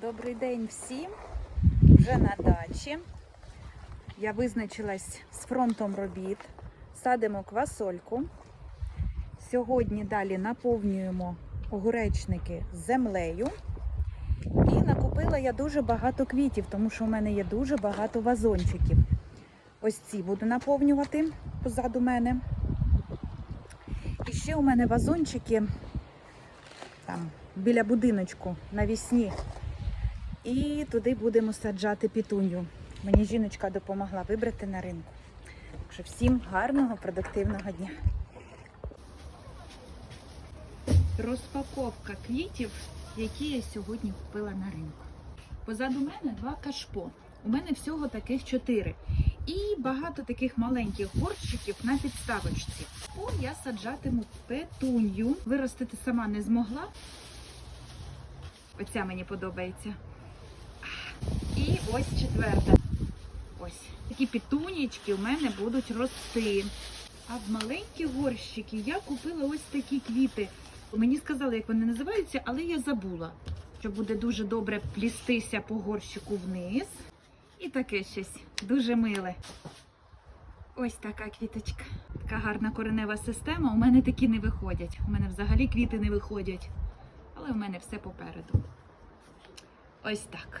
Добрий день всім. Вже на дачі. Я визначилась з фронтом робіт. Садимо квасольку. Сьогодні далі наповнюємо огуречники землею. І накупила я дуже багато квітів, тому що в мене є дуже багато вазончиків. Ось ці буду наповнювати позаду мене. І ще у мене вазончики там біля будиночку навісні. І туди будемо саджати пітуню. Мені жіночка допомогла вибрати на ринку. Так що всім гарного, продуктивного дня. Розпаковка квітів, які я сьогодні купила на ринку. Позаду мене два кашпо. У мене всього таких чотири. І багато таких маленьких горщиків на підставочці. О, я саджатиму петунью. Виростити сама не змогла. Оця мені подобається. І ось четверта. Ось такі пітунічки у мене будуть рости. А в маленькі горщики я купила ось такі квіти. Мені сказали, як вони називаються, але я забула, що буде дуже добре плістися по горщику вниз. І таке щось дуже миле. Ось така квіточка. Така гарна коренева система. У мене такі не виходять. У мене взагалі квіти не виходять. Але в мене все попереду. Ось так.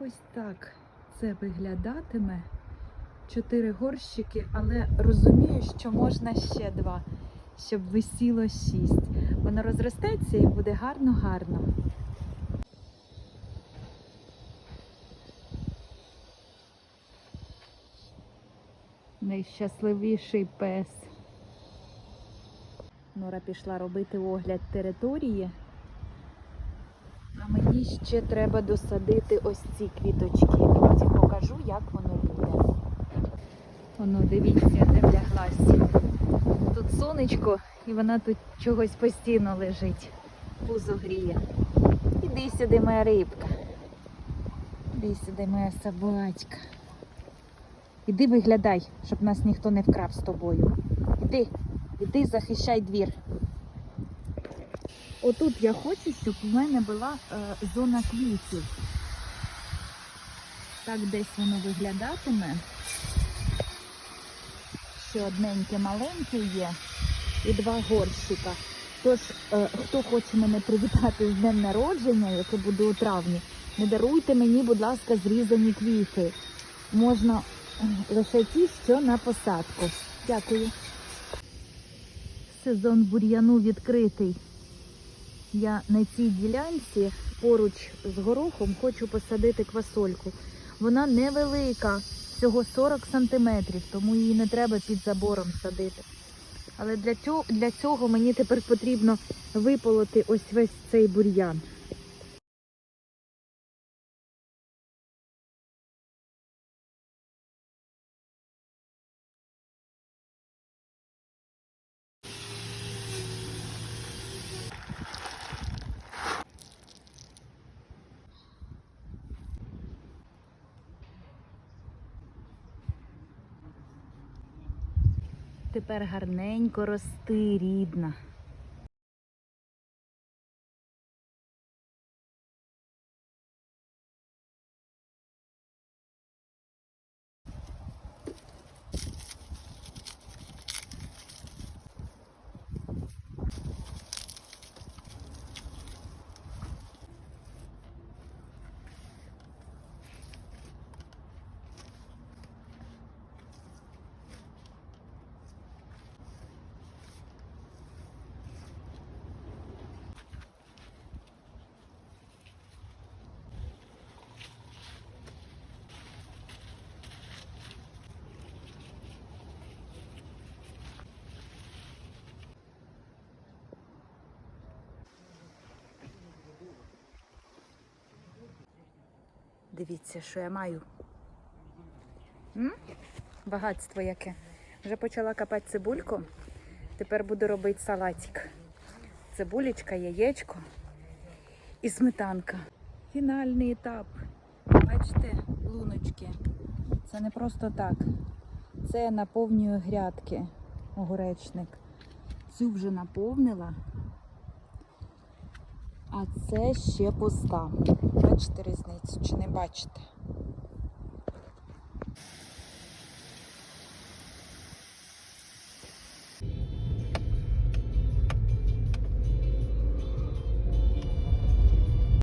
Ось так це виглядатиме. Чотири горщики, але розумію, що можна ще два, щоб висіло шість. Воно розростеться і буде гарно-гарно. Найщасливіший пес. Нора пішла робити огляд території. А мені ще треба досадити ось ці квіточки. Потім покажу, як воно буде. Воно, дивіться, де вляглась. Тут сонечко, і вона тут чогось постійно лежить. Пузо гріє. Іди сюди, моя рибка. Іди сюди, моя собачка. Іди виглядай, щоб нас ніхто не вкрав з тобою. Іди, іди, захищай двір. Отут я хочу, щоб у мене була е, зона квітів. Так десь воно виглядатиме. Ще одненьке маленьке є і два горщика. Тож, е, хто хоче мене привітати з днем народження, яке буде у травні, не даруйте мені, будь ласка, зрізані квіти. Можна е, лише ті, що на посадку. Дякую. Сезон бур'яну відкритий. Я на цій ділянці поруч з горохом хочу посадити квасольку. Вона невелика, всього 40 сантиметрів, тому її не треба під забором садити. Але для цього, для цього мені тепер потрібно виполоти ось весь цей бур'ян. Тепер гарненько рости, рідна. Дивіться, що я маю. М? Багатство яке. Вже почала копати цибульку. Тепер буду робити салатик. Цибулечка, яєчко і сметанка. Фінальний етап. Бачите, луночки. Це не просто так. Це я наповнюю грядки огуречник. Цю вже наповнила. А це ще пуста. Бачите різницю чи не бачите?